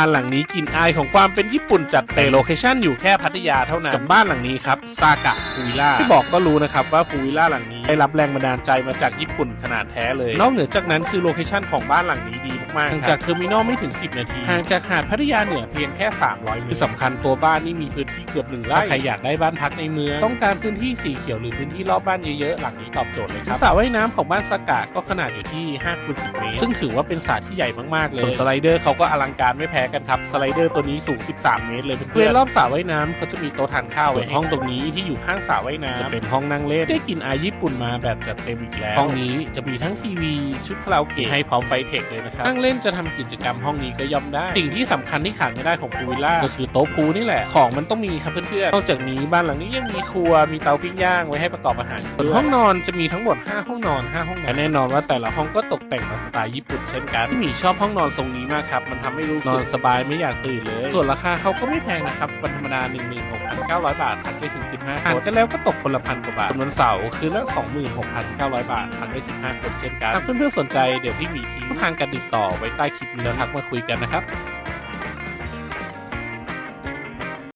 บ้านหลังนี้กลิ่นอายของความเป็นญี่ปุ่นจัดเต็มโลเคชั่นอยู่แค่พัทยาเท่านั้น กับบ้านหลังนี้ครับซากะพูวิล่าที่บอกก็รู้นะครับว่าพูวิล่าหลังนี้ได้รับแรงบันดาลใจมาจากญี่ปุ่นขนาดแท้เลย นอกเหนือจากนั้นคือโลเคชั่นของบ้านหลังนี้ดี มากๆห่างจากเทอร์มินอลไม่ถึง 10 นาทีห่างจากหาดพัทยาเหนือเพียงแค่ 300 เมตรที่สำคัญตัวบ้านนี่มีพื้นที่เกือบหนึ่งไร่ถ้าใครอยากได้บ้านพักในเมือง ต้องการพื้นที่สีเขียวหรือพื้นที่รอบบ้านเยอะๆหลังนี้ตอบโจทย์เลยครับสระว่ายน้ำของบ้านซากะก็ขนาดอยู่ที่5คูณ10 เมตร ซึ่งถือว่าเป็นสระที่ใหญ่มากๆเลยส่วนสไลเดอร์เขาก็อลังการไม่แพ้กันครับสไลเดอร์ตัวนี้สูง 13 เมตรเลยเพื่อนๆรอบสระว่ายน้ำเขาจะมีโต๊ะทานข้าวไว้ห้องตรงนี้ที่อยู่ข้างสระว่ายน้ำจะเป็นห้องนั่งเล่นได้กลินอายญี่ปุ่นมาแบบจัดเต็มอีกแล้วห้องนี้จะมีทั้งทีวีชุดคาราโอเกะให้พร้อมไฟเทคเลยนะครับนั่งเล่นจะทำกิจกรรมห้องนี้ก็ย่อมได้ สิ่งที่สำคัญที่ขาดไม่ได้ของพูวิลล่าก็คือโต๊ะพูนี่แหละ ของมันต้องมีครับเพื่อนๆนอกจากนี้บ้านหลังนี้ยังมีครัวมีเตาปิ้งย่างไว้ให้ประกอบอาหารส่วนห้องนอนจะมีทั้งหมด 5 ห้องนอน 5 ห้องนอนและแน่นอนว่าแต่ละห้องก็ตกแต่งมาสไตล์ญี่ปุ่นเช่นกันพี่หมีชอบห้องนอนทรงนี้มากครับมันทำให้รู้สึกนอนสบายไม่อยากตื่นเลย ส่วนราคาเขาก็ไม่แพงนะครับวันธรรมดา16,900 บาทพันไปถึง 15คนกันแล้วก็ตกคนละพันกว่าบาทส่วนวันเสาร์คืนละ 26,900 บาทพันไป15 คนเช่นกันถ้าเพื่อนๆสนใจเดี๋ยวพี่หมีทิ้งทางการติดต่อไว้ใต้คลิปนี้แล้วทักมาคุยกันนะครับ